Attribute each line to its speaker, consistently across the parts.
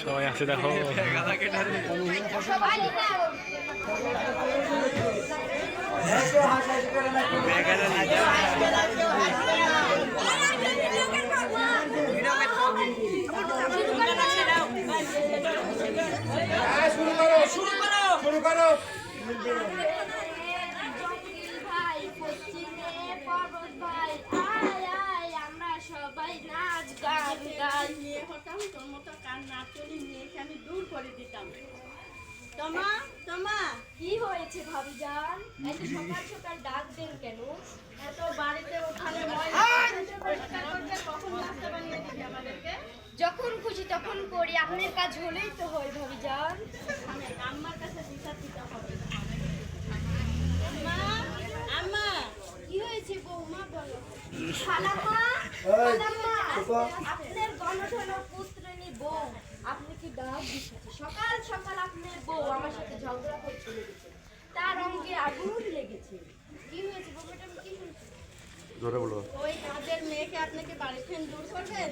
Speaker 1: সবাই আছে দেখো।
Speaker 2: জঙ্গিল
Speaker 3: মতো কান না চলি মেয়েকে আমি দূর করে দিতাম। তোমা তোমা
Speaker 2: কি হয়েছে ভাবিজান? এত সকাল সকাল ডাক দেন কেন?
Speaker 3: এত বাড়িতে ওখানে ময়লা পরিষ্কার করতে কখন নাস্তা বানিয়ে দিবি আমাদেরকে?
Speaker 2: যখন খুশি তখন করি আপনার কাজ হলেই তো হয় ভাবি
Speaker 3: যান আম্মার কাছে বিচার দিতে হবে। আম্মা আম্মা
Speaker 2: কি হয়েছে বৌমা বলো? খালাম্মা খালাম্মা আপনার গণধন পুত্রনী বউ আপনি কি সকাল সকাল আপনার বউ আমার সাথে ঝগড়া করতে লেগেছে তার অঙ্গে আগুন লেগেছে। কি হয়েছে বৌমাটা কি হয়েছে
Speaker 4: জোরে বলো।
Speaker 3: ওই কাজের মেয়েকে আপনাকে বাড়ি থেকে দূর করবেন?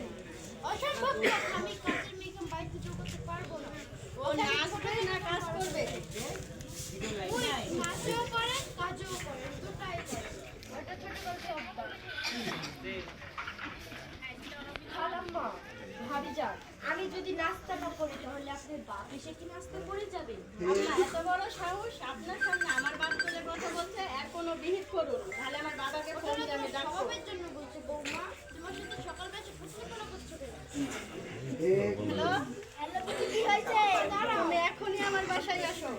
Speaker 2: অসম্ভব আমি কাজের মেয়েকে বাড়িতে যোগ করতে পারব না।
Speaker 3: ও নাচ করে না কাজ করবে?
Speaker 2: ওই নাচও করেন কাজও করেন দুটাই করেন। ওটা ছোট করতে অভ্যাস ভাবি যান। আমি যদি নাস্তা না করি তাহলে আপনার বাপ এসে কি নাস্তা করে যাবেন
Speaker 3: আম্মা এত বড় সাহস আপনার সামনে আমার বাপ তুলে কথা বলছে এখনও বিহিত করুন তাহলে আমার বাবাকে ফোন আমি
Speaker 2: সবের জন্য বলছে বৌমা তোমার সাথে সকালবেলা প্রশ্ন কেন? করছ
Speaker 3: হ্যালো?
Speaker 2: হ্যালো কি হয়েছে?
Speaker 3: তুমি এখনই আমার বাসায় আসো।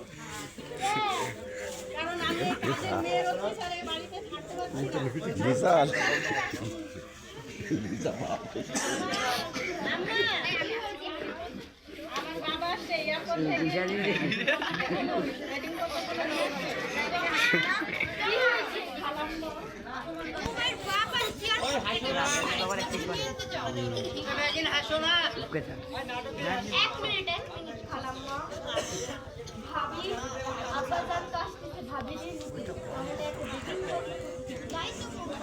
Speaker 3: কারণ আমি কাজের মেয়ের অত্যাচারে বাড়িতে থাকতে পারছি না।
Speaker 4: বিশাল।
Speaker 3: আম্মা, আমার বাবা আসছে এয়ারপোর্ট থেকে এখনও wedding proposal নিয়ে আসছে।
Speaker 2: কি হয়েছে খালাম্মা তোমার বাপ আর কি আর নিতে যাও এক মিনিট এক মিনিট খালাম্মা ভাবি আব্বা জান তো আসতেছে ভাবি আমাদের একটা বিপিন যাই তো বৌমা।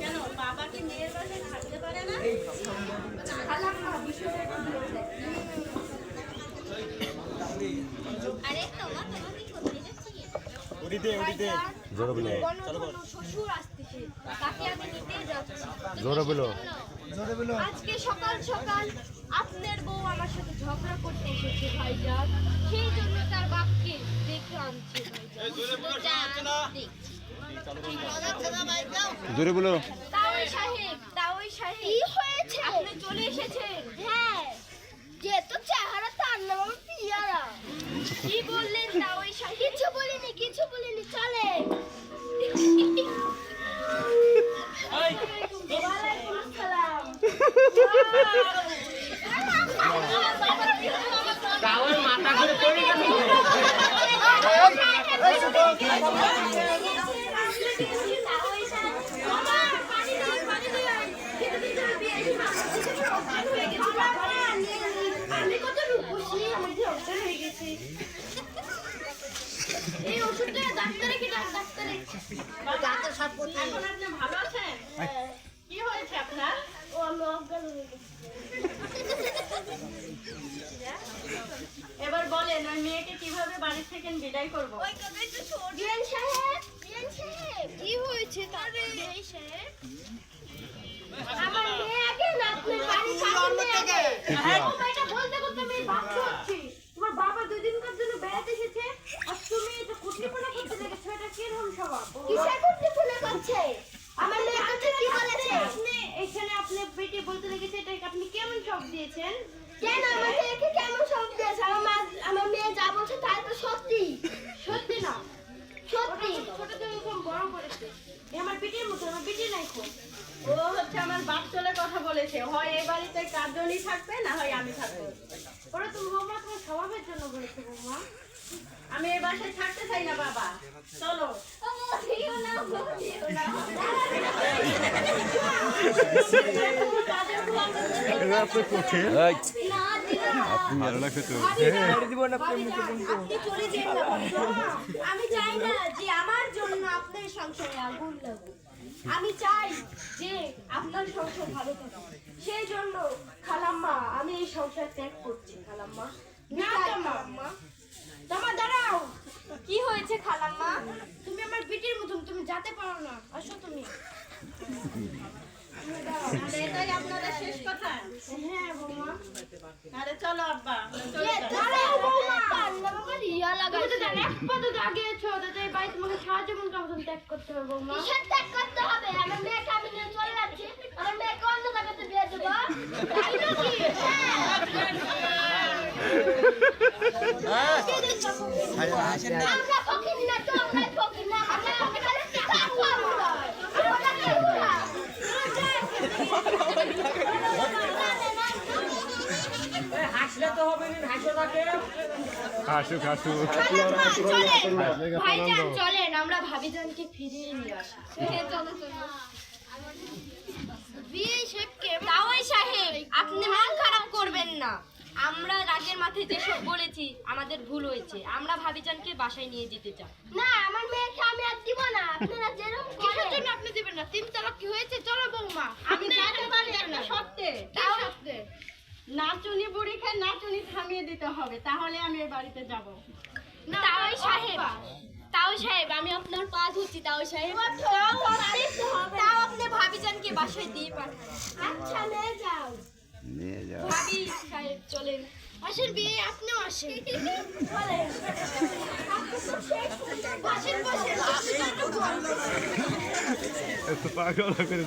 Speaker 3: কেন বাবা কি মেয়ের বাসায় থাকতে পারে না
Speaker 2: খালাম্মা বিষয়টা একটু বলে দেন। আরে তোমা তোমা কি করতে যাচ্ছি
Speaker 4: জোরে বলো।
Speaker 2: গণধন শ্বশুর আসতেছে তাকে আমি নিতে যাচ্ছি।
Speaker 4: জোরে বলো।
Speaker 2: আজকে সকাল সকাল আপনার বউ আমার সাথে ঝগড়া করতে এসেছে ভাইজান। সেই জন্য তার বাপকে দেখে আনছে
Speaker 4: জোরে বলো
Speaker 2: তাওই সাহেব তাওই সাহেব। কি হয়েছে? আপনি চলে এসেছেন? হ্যাঁ যেহেতু চেহারা তার নাম পিয়ারা। কি বললেন তাওই সাহেব কিছু বলিনি কিছু বলিনি চলে আসসালাম আমি হয়ে গেছি। এই ওষুধটা ডাক্তারে কি ডাক্তারে? ডাক্তার সব
Speaker 3: এখন আপনি ভালো আছেন? কি হয়েছে আপনার?
Speaker 2: ও আমি অজ্ঞান হয়ে গেছি।
Speaker 3: এবার বলেন ওই মেয়েকে কীভাবে বাড়ি থেকে বিদায় করব?
Speaker 2: সাহেব সাহেব। কি হয়েছে তারে বিয়ান সাহেব আমার মেয়েকে না আপনার বাড়ি কাছে হ্যাঁ এটা বলতে করতে আমি বাধ্য হচ্ছি তোমার বাবা দুই দিনকার জন্য বেড়াতে এসেছে আর তুমি এটা কুটনিপনা করতে লেগেছো এটা কীরকম স্বভাব কিসের কুটনিপনা করছে আমার মেয়ে কাছে কি বলেছে আপনি এখানে আপনি বেটি বলতে লেগেছে এটা আপনি কেমন সব দিয়েছেন? কেন? আমার মেয়েকে কেমন সব দিয়েছে? আমার আমার মেয়ে যা বলছে তাই তো সত্যি। সত্যি না? সত্যি। ছোট থেকে এরকম বড় করেছে। আমার পিটির মতো আমার পিটি নাই খুব।
Speaker 3: ও হচ্ছে আমার বাপ চলে কথা বলেছে। হয় এই বাড়িতে কার্যনই থাকবে না হয় আমি থাকব।
Speaker 2: ওরা তো বৌমা তোমার স্বভাবের জন্য বলেছে বৌমা।
Speaker 3: আমি এই বাসায় থাকতে চাই না বাবা। চলো।
Speaker 2: না। আমার জন্য আপনার সংসারে আগুন লাগুক। আমি চাই যে আপনার সংসার ভালো থাকে সেই জন্য খালাম্মা আমি এই
Speaker 5: সংসার ত্যাগ করছি খালাম্মা
Speaker 3: না,
Speaker 5: খালাম্মা দাঁড়াও
Speaker 3: কি হয়েছে খালাম্মা
Speaker 5: তুমি আমার বিটির মতন তুমি যেতে পারো না আসো তুমি।
Speaker 3: আরে এটাই আপনাদের শেষ কথা?
Speaker 5: হ্যাঁ ইয়া জীবন কামড় ত্যাগ করতে হবে বৌমা। ত্যাগ করতে হবে? আমার মেয়েকে আমি নিয়ে চলে যাচ্ছি। আমার মেয়েকে অন্য জায়গাতে বিয়ে দেবো। তাই নাকি আমরা ফকির না তো আমরা ফকির না আমরা ফকির না ত্যাগ করব আমরা কি
Speaker 4: হাসুক হাসুক
Speaker 5: ভাইজান চলেন আমরা ভাবিজানকে ফিরিয়ে নিয়ে আসি। চলো চলো। বিয়ে শেফকে
Speaker 2: তাওই সাহেব আপনি মন খারাপ করবেন না। আমরা রাগের মাথায় যেসব বলেছি আমাদের ভুল হয়েছে। আমরা ভাবিজানকে বাসায় নিয়ে যেতে চাই।
Speaker 5: না আমার মেয়েকে আমি আর দিব না। আপনারা যেরকম কিসের জন্য আপনি দিবেন না? তিন তালাক কি হয়েছে? চলো বৌমা।
Speaker 3: পারি সত্যি
Speaker 5: সত্যি
Speaker 3: নাচুনি বুড়ি খায় নাচুনি থামিয়ে দিতে হবে তাহলে আমি এই বাড়িতে যাব।
Speaker 2: তাওই সাহেব তাও সাহেব আমি আপনার পা ধরছি তাও সাহেব। তাও আপনি ভাবিজানকে বাসায় দিয়ে পাঠান।
Speaker 5: আচ্ছা নিয়ে যাও।
Speaker 6: নিয়ে যাও।
Speaker 2: ভাবি সাহেব চলেন।
Speaker 5: আসেন বিয়ে আপনিও আসেন। বসেন বসেন।
Speaker 4: পাগল করে